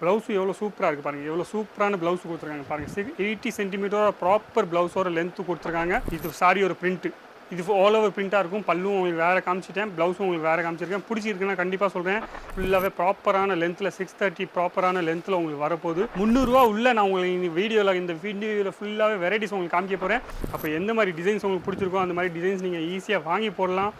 Blouse எவ்வளோ சூப்பராக இருக்குது பாருங்கள் எவ்வளோ சூப்பரான ப்ளவுஸ் கொடுத்துருக்காங்க பாருங்கள் சிக்ஸ் எயிட்டி சென்டிமீட்டரோட ப்ராப்பர் ப்ளவுஸோட லென்த்து கொடுத்துருக்காங்க. இது சாரியோட பிரிண்ட்டு இது ஆல் ஓவர் பிரிண்ட்டாக இருக்கும். பல்லும் உங்களுக்கு வேறு காமிச்சிட்டேன். ப்ளவுஸும் உங்களுக்கு வேறு காமிச்சிருக்கேன். பிடிச்சிருக்குன்னா கண்டிப்பாக சொல்கிறேன் ஃபுல்லாகவே ப்ராப்பரான லென்த்தில் சிக்ஸ் தேர்ட்டி ப்ராப்பரான லென்த்தில் உங்களுக்கு வரப்போகுது. முந்நூறுரூவா உள்ள நான் உங்களுக்கு இந்த வீடியோவில் இந்த வீடியோவில் ஃபுல்லாகவே வெரைட்டிஸ் உங்களுக்கு காமிக்க போகிறேன் அப்போ எந்த மாதிரி டிசைன்ஸ் உங்களுக்கு பிடிச்சிருக்கோ அந்த மாதிரி டிசைன்ஸ் நீங்கள் ஈஸியாக வாங்கி போடலாம்.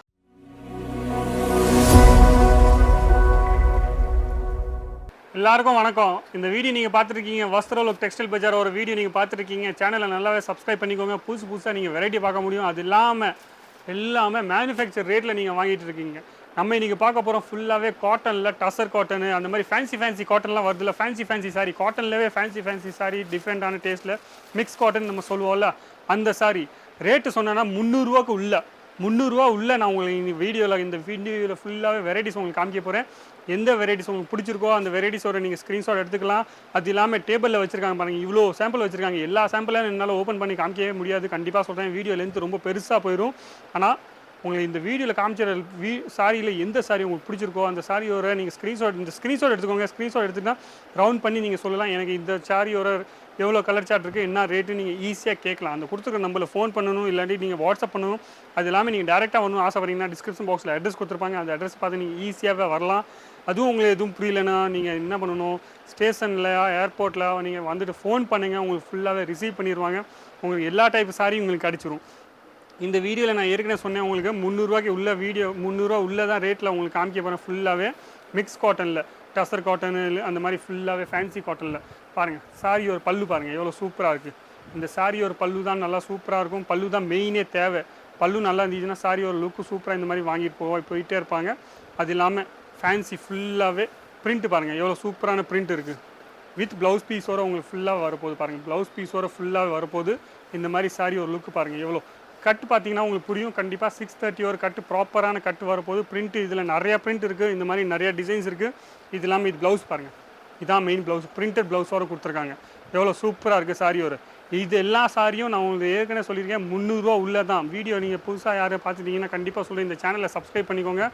எல்லாருக்கும் வணக்கம். இந்த வீடியோ நீங்கள் பார்த்துருக்கீங்க. வஸ்திரலோக் டெக்ஸ்டைல் பஜார் ஒரு வீடியோ நீங்கள் பார்த்துருக்கீங்க. சேனலை நல்லாவே சப்ஸ்கிரைப் பண்ணிக்கோங்க. புதுசு புதுசாக நீங்கள் வெரைட்டி பார்க்க முடியும். அது இல்லாமல் எல்லாமே மேனுஃபேக்சர் ரேட்டில் நீங்கள் வாங்கிட்டு இருக்கீங்க. நம்ம இன்றைக்கி பார்க்க போகிறோம் ஃபுல்லாகவே காட்டனில் டசர் காட்டனு அந்த மாதிரி ஃபேன்சி ஃபேன்சி காட்டன்லாம் வருதுல ஃபேன்சி ஃபேன்சி சாரி காட்டன்லவே ஃபேன்சி ஃபேன்சி சாரி டிஃப்ரெண்ட்டான டேஸ்ட்டில் மிக்ஸ் காட்டன் நம்ம சொல்லுவோம்ல அந்த சாரி ரேட்டு சொன்னேன்னா முந்நூறுரூவாக்கு உள்ள. முந்நூறுரூவா உள்ள நான் உங்களுக்கு இந்த வீடியோவில் இந்த வீடியோவில் ஃபுல்லாகவே வெரைட்டிஸ் உங்களுக்கு காமிக்க போகிறேன் எந்த வெரைட்டிஸ் உங்களுக்கு பிடிச்சிருக்கோ அந்த வெரைட்டிஸோட நீங்கள் ஸ்க்ரீன்ஷாட் எடுத்துக்கலாம். அது இல்லாமல் டேபிளில் வச்சிருக்காங்க பாருங்கள் இவ்வளோ சாம்பிள் வச்சிருக்காங்க. எல்லா சாம்பிளும் என்னால் ஓப்பன் பண்ணி காமிக்கவே முடியாது. கண்டிப்பாக சொல்கிறேன் வீடியோ லென்த் ரொம்ப பெருசாக போயிடும் ஆனால் உங்களுக்கு இந்த வீடியோவில் காமிச்சிட வீ சாரியில் எந்த சாரி உங்களுக்கு பிடிச்சிருக்கோ அந்த சாரியோட நீங்கள் ஸ்க்ரீன்ஷாட் இந்த ஸ்க்ரீன்ஷாட் எடுத்துக்கோங்க. ஸ்க்ரீன்ஷாட் எடுத்துக்கிட்டால் ரவுண்ட் பண்ணி நீங்கள் சொல்லலாம். எனக்கு இந்த சாரியோட எவ்வளோ கலர் சார்ட் இருக்குது என்ன ரேட்டு நீங்கள் ஈஸியாக கேட்கலாம். அந்த கொடுத்துருக்க நம்பரில் ஃபோன் பண்ணணும் இல்லாட்டி நீங்கள் வாட்ஸ்அப் பண்ணணும் அது இல்லாமல் நீங்கள் டேரெக்டாக வரணும் ஆசைப்படுறீங்கன்னா டிஸ்கிரிப்ஷன் பாக்ஸில் அட்ரஸ் கொடுத்துருப்பாங்க. அந்த அட்ரஸ் பார்த்து நீங்கள் ஈஸியாகவே வரலாம். அதுவும் உங்களுக்கு எதுவும் புரியலன்னா நீங்கள் என்ன பண்ணணும் ஸ்டேஷனில் ஏர்போர்ட்டில் நீங்கள் வந்துட்டு ஃபோன் பண்ணுங்கள் உங்களுக்கு ஃபுல்லாகவே ரிசீவ் பண்ணிடுவாங்க உங்களுக்கு எல்லா டைப் சாரியும் உங்களுக்கு கிடச்சிரும் இந்த வீடியோவில் நான் ஏற்கனவே சொன்னேன் உங்களுக்கு முந்நூறுரூவாய்க்கு உள்ள வீடியோ முந்நூறுரூவா உள்ள தான் ரேட்டில் உங்களுக்கு காமிக்க போகிறேன் ஃபுல்லாகவே மிக்ஸ் காட்டனில் டசர் காட்டனு அந்த மாதிரி ஃபுல்லாகவே ஃபேன்சி காட்டனில் பாருங்கள் சாரி ஒரு பல்லு பாருங்கள் எவ்வளோ சூப்பராக இருக்குது இந்த சாரி ஒரு பல்லு தான் நல்லா சூப்பராக இருக்கும். பல்லு தான் மெயினே தேவை. பல்லு நல்லா இருந்துச்சுன்னா சாரி ஒரு லுக்கு சூப்பராக இந்த மாதிரி வாங்கிட்டு போவோம் போயிட்டே இருப்பாங்க. அது இல்லாமல் ஃபேன்சி ஃபுல்லாகவே பிரிண்ட்டு பாருங்கள் எவ்வளோ சூப்பரான பிரிண்ட் இருக்குது வித் ப்ளவுஸ் பீஸோட உங்களுக்கு ஃபுல்லாக வரப்போகுது பாருங்கள் ப்ளவுஸ் பீஸோட ஃபுல்லாக வரப்போகுது. இந்த மாதிரி சாரி ஒரு லுக்கு பாருங்கள் எவ்வளோ கட் பார்த்தீங்கன்னா உங்களுக்கு புரியும். கண்டிப்பாக சிக்ஸ் தேர்ட்டி ஒரு கட்டு ப்ராப்பரான கட்டு வரப்போகுது. பிரிண்ட்டு இதில் நிறையா பிரிண்ட் இருக்குது இந்த மாதிரி நிறையா டிசைன்ஸ் இருக்குது இது இல்லாமல் இது ப்ளவுஸ் பாருங்கள் இதான் மெயின் ப்ளவுஸ் பிரிண்டட் ப்ளவுஸோட கொடுத்துருக்காங்க. எவ்வளோ சூப்பராக இருக்குது சாரி ஒரு இது எல்லா சாரியும் நான் உங்களுக்கு ஏற்கனவே சொல்லியிருக்கேன் முந்நூறுரூவா உள்ளே தான். வீடியோ நீங்கள் புதுசாக யாரும் பார்த்துட்டீங்கன்னா கண்டிப்பாக சொல்லி இந்த சேனலை சப்ஸ்கிரைப் பண்ணிக்கோங்க.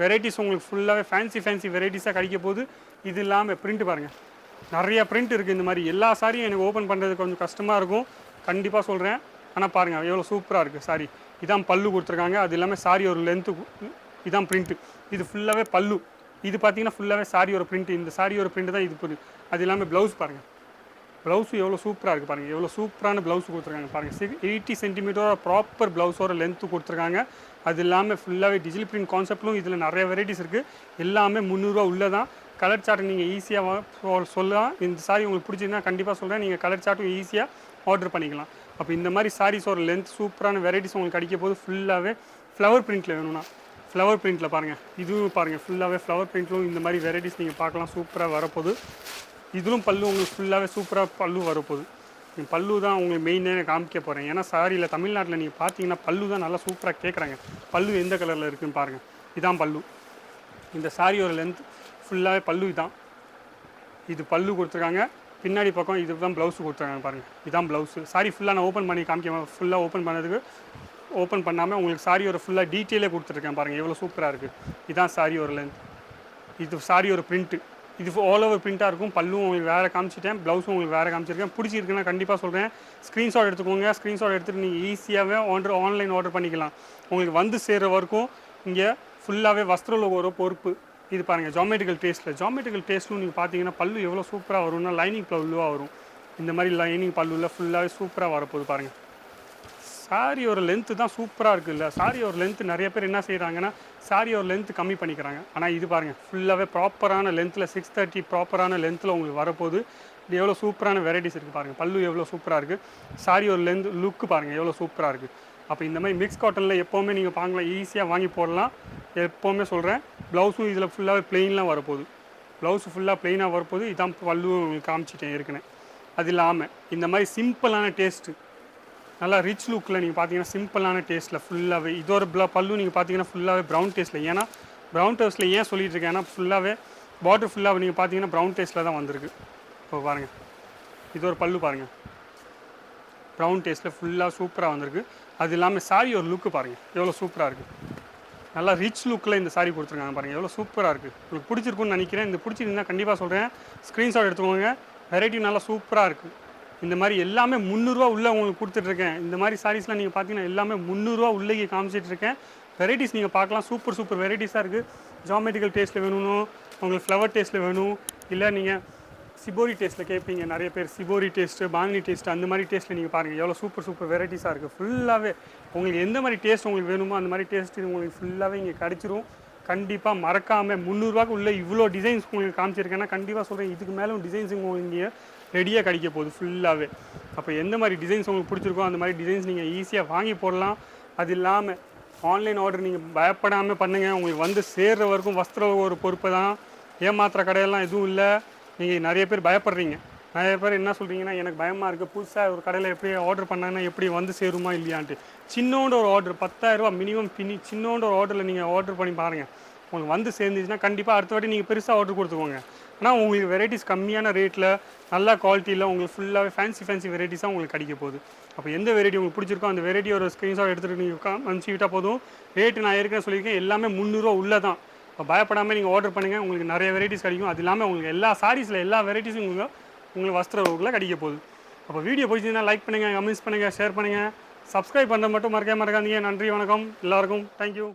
வெரைட்டிஸ் உங்களுக்கு ஃபுல்லாகவே ஃபேன்சி ஃபேன்சி வெரைட்டிஸாக கிடைக்க போது இது இல்லாமல் பிரிண்ட் பாருங்கள் நிறைய பிரிண்ட் இருக்குது இந்த மாதிரி. எல்லா சாரியும் எனக்கு ஓப்பன் பண்ணுறது கொஞ்சம் கஷ்டமாக இருக்கும். கண்டிப்பாக சொல்கிறேன் ஆனால் பாருங்கள் எவ்வளோ சூப்பராக இருக்குது சாரி இதான் பல்லு கொடுத்துருக்காங்க. அது இல்லாமல் சாரி ஒரு லென்த்து இதான் பிரிண்ட்டு இது ஃபுல்லாகவே பல்லு. இது பார்த்தீங்கன்னா ஃபுல்லாகவே சாரியோட பிரிண்ட் இந்த சாரியோட பிரிண்ட் தான் இது புரியுது. அது இல்லாமல் ப்ளவுஸ் பாருங்கள் ப்ளவுஸு எவ்வளோ சூப்பராக இருக்குது பாருங்கள் எவ்வளோ சூப்பரான ப்ளவுஸ் கொடுத்துருக்காங்க பாருங்கள் சிக்ஸ் எயிட்டி சென்டிமீட்டரோட ப்ராப்பர் ப்ளவுஸோட லென்த்து கொடுத்துருக்காங்க. அது இல்லாமல் ஃபுல்லாகவே டிஜிட்டல் பிரிண்ட் கான்செப்ட்லும் இதில் நிறைய வெரைட்டிஸ் இருக்குது எல்லாமே முந்நூறுரூவா உள்ளே தான். கலர் சார்ட் நீங்கள் ஈஸியாக சொல்லலாம். இந்த சாரி உங்களுக்கு பிடிச்சிருந்தா கண்டிப்பாக சொல்கிறேன் நீங்கள் கலர் சார்ட்டும் ஈஸியாக ஆர்டர் பண்ணிக்கலாம். அப்போ இந்த மாதிரி சாரீஸோட லென்த் சூப்பரான வெரைட்டிஸ் உங்களுக்கு கிடைக்க போது ஃபுல்லாகவே ஃப்ளவர் பிரிண்ட்டில் வேணும்னா. ஃப்ளவர் பிரிண்ட்டில் பாருங்கள் இதுவும் பாருங்கள் ஃபுல்லாகவே ஃப்ளவர் பிரிண்ட்லும் இந்த மாதிரி வெரைட்டிஸ் நீங்கள் பார்க்கலாம். சூப்பராக வரப்போகுது. இதிலும் பல்லு உங்களுக்கு ஃபுல்லாகவே சூப்பராக பல்லு வரப்போகுது. நீங்கள் பல்லு தான் உங்களுக்கு மெயினே காமிக்க போகிறேன் ஏன்னா சாரியில் தமிழ்நாட்டில் நீங்கள் பார்த்தீங்கன்னா பல்லு தான் நல்லா சூப்பராக கேட்குறாங்க பல்லு எந்த கலரில் இருக்குன்னு பாருங்கள் இதான் பல்லு. இந்த சாரியோட லென்த் ஃபுல்லாகவே பல்லு இதான். இது பல்லு கொடுத்துருக்காங்க. பின்னாடி பக்கம் இது தான் ப்ளவுஸ் கொடுத்துருக்காங்க பாருங்கள் இதான் ப்ளவுஸு சாரி ஃபுல்லாக நான் ஓப்பன் பண்ணி காமிக்க ஃபுல்லாக ஓப்பன் பண்ணதுக்கு ஓப்பன் பண்ணாமல் உங்களுக்கு சாரியோட ஃபுல்லாக டீட்டெயிலே கொடுத்துருக்கேன் பாருங்கள் எவ்வளோ சூப்பராக இருக்குது இதுதான் சாரியோட லென்த் இது சாரியோட பிரிண்ட்டு இது ஆல் ஓவர் பிரிண்ட்டாக இருக்கும். பல்லும் உங்களுக்கு வேறு காமிச்சிட்டேன். ப்ளவுஸும் உங்களுக்கு வேறு காமிச்சிருக்கேன். பிடிச்சிருக்குன்னா கண்டிப்பாக சொல்கிறேன் ஸ்க்ரீன்ஷாட் எடுத்துக்கோங்க. ஸ்க்ரீன்ஷாட் எடுத்துகிட்டு நீங்கள் ஈஸியாகவே ஆர்டர் ஆன்லைன் ஆர்டர் பண்ணிக்கலாம். உங்களுக்கு வந்து சேர்கிற வரைக்கும் இங்கே ஃபுல்லாகவே வஸ்திரலோகோட பொறுப்பு. இது பாருங்கள் ஜாமெட்ரிக்கல் டேஸ்ட்டில் ஜாமெட்ரிக்கல் டேஸ்ட்டும் நீங்கள் பார்த்தீங்கன்னா பல்லு எவ்வளோ சூப்பராக வரும்னா லைனிங் பல்லுவாக வரும். இந்த மாதிரி லைனிங் பல்லுவில் ஃபுல்லாகவே சூப்பராக வரப்போகுது பாருங்கள் சாரியோட லென்த்து தான் சூப்பராக இருக்குல்ல? சாரியோட லென்த்து நிறைய பேர் என்ன செய்கிறாங்கன்னா சாரியோட லென்த்து கம்மி பண்ணிக்கிறாங்க. ஆனால் இது பாருங்கள் ஃபுல்லாகவே ப்ராப்பரான லென்த்தில் சிக்ஸ் தேர்ட்டி ப்ராப்பரான லென்த்தில் உங்களுக்கு வரப்போகுது. இது எவ்வளோ சூப்பரான வெரைட்டிஸ் இருக்குது பாருங்கள் பல்லு எவ்வளோ சூப்பராக இருக்குது சாரியோட லென்த் லுக்கு பாருங்கள் எவ்வளோ சூப்பராக இருக்குது அப்போ இந்த மாதிரி மிக்ஸ் காட்டனில் எப்போவுமே நீங்கள் வாங்கலாம் ஈஸியாக வாங்கி போடலாம். எப்போவுமே சொல்கிறேன் ப்ளவுஸும் இதில் ஃபுல்லாகவே ப்ளெயின்லாம் வரப்போகுது. ப்ளவுஸ் ஃபுல்லாக ப்ளெயினாக வரப்போகுது. இதான் பல்லு உங்களுக்கு காமிச்சிட்டேன் ஏற்கனவே. அது இல்லாமல் இந்த மாதிரி சிம்பிளான டேஸ்ட்டு நல்லா ரிச் லுக்கில் நீங்கள் பார்த்தீங்கன்னா சிம்பிளான டேஸ்ட்டில் ஃபுல்லாகவே இது ப்ள பல்லு நீங்கள் பார்த்தீங்கன்னா ஃபுல்லாகவே ப்ரௌன் டேஸ்ட்டில் ஏன்னா ப்ரௌன் டேஸ்ட்டில் ஏன் சொல்லிட்டு இருக்கேன் ஏன்னா ஃபுல்லாகவே பாட்டில் ஃபுல்லாக நீங்கள் பார்த்தீங்கன்னா ப்ரௌன் டேஸ்ட்டில் தான் வந்திருக்கு. இப்போ பாருங்கள் இது ஒரு பல்லு பாருங்கள் ப்ரௌன் டேஸ்ட்டில் ஃபுல்லாக சூப்பராக வந்திருக்கு. அது இல்லாமல் சாரி ஒரு லுக்கு பாருங்கள் எவ்வளோ சூப்பராக இருக்குது நல்லா ரிச் லுக்கில் இந்த சாரி கொடுத்துருக்காங்க பாருங்கள் எவ்வளோ சூப்பராக இருக்குது உங்களுக்கு பிடிச்சிருக்குன்னு நினைக்கிறேன். இந்த பிடிச்சிருந்தா கண்டிப்பாக சொல்கிறேன் ஸ்க்ரீன்ஷாட் எடுத்துக்கோங்க. வெரைட்டி நல்லா சூப்பராக இருக்குது இந்த மாதிரி எல்லாமே முந்நூறுரூவா உள்ளே உங்களுக்கு கொடுத்துட்ருக்கேன். இந்த மாதிரி சாரீஸ்லாம் நீங்கள் பார்த்தீங்கன்னா எல்லாமே முந்நூறுரூவா உள்ளே காமிச்சிட்டு இருக்கேன் வெரைட்டிஸ் நீங்கள் பார்க்கலாம். சூப்பர் சூப்பர் வெரைட்டிஸாக இருக்குது ஜாமெட்டிக்கல் டேஸ்ட்டில் வேணும் உங்களுக்கு ஃப்ளவர் டேஸ்ட்டில் வேணும். இல்லை நீங்கள் சிபோரி டேஸ்ட்டில் கேட்பீங்க நிறைய பேர் சிபோரி டேஸ்ட்டு பாங்கினி டேஸ்ட் அந்த மாதிரி டேஸ்ட்டில் நீங்கள் பாருங்கள் எவ்வளோ சூப்பர் சூப்பர் வெரைட்டிஸாக இருக்குது ஃபுல்லாகவே உங்களுக்கு எந்த மாதிரி டேஸ்ட் உங்களுக்கு வேணுமோ அந்த மாதிரி டேஸ்ட் உங்களுக்கு ஃபுல்லாகவே இங்கே கிடச்சிரும். கண்டிப்பாக மறக்காமல் முந்நூறுரூவாக்கு உள்ளே இவ்வளோ டிசைன்ஸ் உங்களுக்கு காமிச்சிருக்கேன்னா கண்டிப்பாக சொல்கிறேன் இதுக்கு மேலே டிசைன்ஸ் உங்களுக்கு இங்கே ரெடியாக கிடைக்க போகுது ஃபுல்லாகவே அப்போ எந்த மாதிரி டிசைன்ஸ் உங்களுக்கு பிடிச்சிருக்கோ அந்த மாதிரி டிசைன்ஸ் நீங்கள் ஈஸியாக வாங்கி போடலாம். அது இல்லாமல் ஆன்லைன் ஆர்டர் நீங்கள் பயப்படாமல் பண்ணுங்கள் உங்களுக்கு வந்து சேர்ற வரைக்கும் வஸ்திர ஒரு பொறுப்பு தான். ஏமாத்துற கடையெல்லாம் எதுவும் இல்லை. நீங்கள் நிறைய பேர் பயப்படுறீங்க. நிறைய பேர் என்ன சொல்கிறீங்கன்னா எனக்கு பயமாக இருக்குது புதுசாக ஒரு கடையில் எப்படி ஆர்டர் பண்ணாங்கன்னா எப்படி வந்து சேருமா இல்லையான்ட்டு. சின்னோண்டு ஒரு ஆர்டர் பத்தாயிரரூபா மினிமம் பின்னி சின்னோண்டு ஒரு ஆர்டரில் நீங்கள் ஆர்டர் பண்ணி பாருங்கள் உங்களுக்கு வந்து சேர்ந்துச்சுன்னா கண்டிப்பாக அடுத்த வாட்டி நீங்கள் பெருசாக ஆர்டர் கொடுத்துக்கோங்க. ஆனால் உங்களுக்கு வெரைட்டிஸ் கம்மியான ரேட்டில் நல்ல குவாலிட்டியில் உங்களுக்கு ஃபுல்லாகவே ஃபேன்சி ஃபேன்சி வெரைட்டிஸாக உங்களுக்கு கிடைக்க போகுது. அப்போ எந்த வெரைட்டி உங்களுக்கு பிடிச்சிருக்கோ அந்த வெரைட்டி ஒரு ஸ்க்ரீன்ஷாட் எடுத்துகிட்டு நீங்கள் அனுப்பிச்சி விட்டால் போதும். ரேட்டு நான் ஏற்கனவே சொல்லியிருக்கேன். எல்லாமே முந்நூறுரூவா உள்ளே தான். இப்போ பயப்படாமல் நீங்கள் ஆர்டர் பண்ணுங்கள் உங்களுக்கு நிறைய வெரைட்டிஸ் கிடைக்கும். அது இல்லாமல் உங்களுக்கு எல்லா சாரீஸில் எல்லா வெரைட்டிஸும் உங்களுக்கு உங்களுக்கு வஸ்திர வகுப்பில் கிடைக்க போகுது. அப்போ வீடியோ பிடிச்சிங்கன்னா லைக் பண்ணுங்கள் கமெண்ட்ஸ் பண்ணுங்கள் ஷேர் பண்ணுங்கள் சப்ஸ்கிரைப் பண்ணுற மட்டும் மறக்காம மறக்காதீங்க. நன்றி வணக்கம். எல்லாருக்கும் தேங்க்யூ